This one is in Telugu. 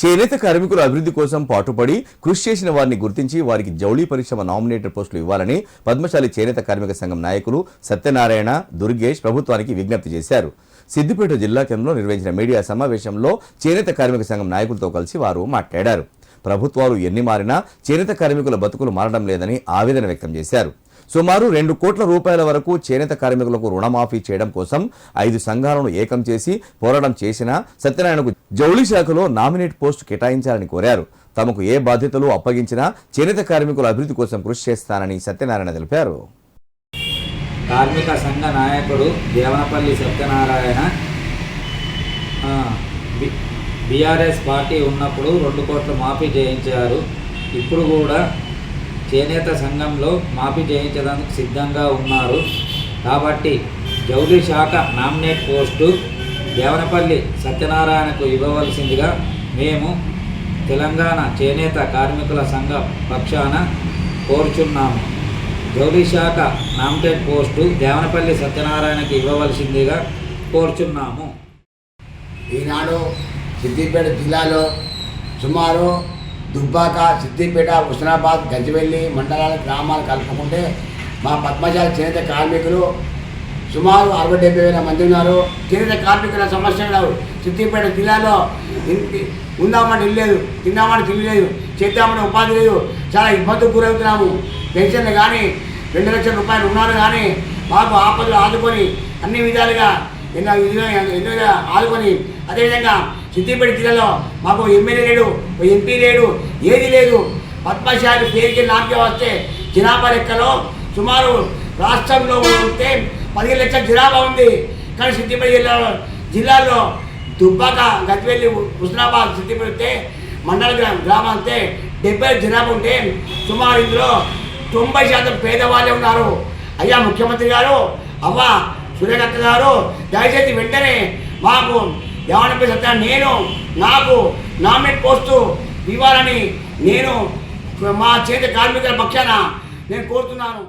చేనేత కార్మికుల అభివృద్ధి కోసం పాటుపడి కృషి చేసిన వారిని గుర్తించి వారికి జౌళి పరిశ్రమ నామినేటెడ్ పోస్టులు ఇవ్వాలని పద్మశాలి చేనేత కార్మిక సంఘం నాయకులు సత్యనారాయణ దుర్గేష్ ప్రభుత్వానికి విజ్ఞప్తి చేశారు. సిద్దిపేట జిల్లా కేంద్రంలో నిర్వహించిన మీడియా సమావేశంలో చేనేత కార్మిక సంఘం నాయకులతో కలిసి వారు మాట్లాడారు. ప్రభుత్వాలు ఎన్ని మారినా చేనేత కార్మికుల బతుకులు మారడం లేదని ఆవేదన వ్యక్తం చేశారు. సుమారు రెండు కోట్ల రూపాయల వరకు చేనేత కార్మికులకు రుణమాఫీ చేయడం కోసం ఐదు సంఘాలను ఏకం చేసి పోరాటం చేసినా సత్యనారాయణకు జౌళి శాఖలో నామినేట్ పోస్టు కేటాయించాలని కోరారు. తమకు ఏ బాధ్యతలు అప్పగించినా చేనేత కార్మికుల అభివృద్ధి కోసం కృషి చేస్తానని సత్యనారాయణ తెలిపారు. కార్మిక సంఘ నాయకుడు దేవనపల్లి సత్యనారాయణ బీఆర్ఎస్ పార్టీ ఉన్నప్పుడు రెండు కోట్ల మాఫీ చేయించారు. ఇప్పుడు కూడా చేనేత సంఘంలో మాఫీ చేయించడానికి సిద్ధంగా ఉన్నారు. కాబట్టి జౌలి శాఖ నామినేట్ పోస్టు దేవనపల్లి సత్యనారాయణకు ఇవ్వవలసిందిగా మేము తెలంగాణ చేనేత కార్మికుల సంఘ పక్షాన కోరుచున్నాము. జౌలి శాఖ నామినేట్ పోస్టు దేవనపల్లి సత్యనారాయణకి ఇవ్వవలసిందిగా కోరుచున్నాము. ఈనాడు సిద్దిపేట జిల్లాలో సుమారు దుబ్బాక సిద్దిపేట హుస్నాబాద్ గజ్వెల్లి మండలాల గ్రామాలు కలుపుకుంటే మా పద్మశాల చేనేత కార్మికులు సుమారు అరవై డెబ్బై వేల మంది ఉన్నారు. చేనేత కార్మికుల సమస్యలు సిద్దిపేట జిల్లాలో ఉందామని ఇల్లు లేదు. తిందామని తిల్లు లేదు. చేద్దామని ఉపాధి లేదు. చాలా ఇబ్బందులు గురవుతున్నాము. పెన్షన్లు కానీ రెండు లక్షల రూపాయలు ఉన్నారు కానీ మాకు ఆపదలు ఆదుకొని అన్ని విధాలుగా ఎన్నో ఎన్నో ఆదుకొని అదేవిధంగా సిద్దిపేట జిల్లాలో మాకు ఎమ్మెల్యే లేడు ఎంపీ లేడు ఏది లేదు. పద్మశాలి పేరుకి నాకే వస్తే జనాభా లెక్కలో సుమారు రాష్ట్రంలో ఉంటే పదిహేను లక్షల జనాభా ఉంది. కానీ సిద్దిపేట జిల్లాలో జిల్లాలో దుబ్బాక గతివెల్లి హుస్నాబాద్ సిద్దిపేట వస్తే మండల గ్రామం అంతే. డెబ్బై జనాభా ఉంటే సుమారు ఇందులో తొంభై శాతం పేదవాళ్ళే ఉన్నారు. అయ్యా ముఖ్యమంత్రి గారు అవ్వ సూర్యకత్త గారు దయచేసి వెంటనే మాకు దేవాలపై సత్తా నేను నాకు నామినేట్ పోస్టు ఇవ్వాలని నేను మా చేతి కార్మికుల పక్షాన నేను కోరుతున్నాను.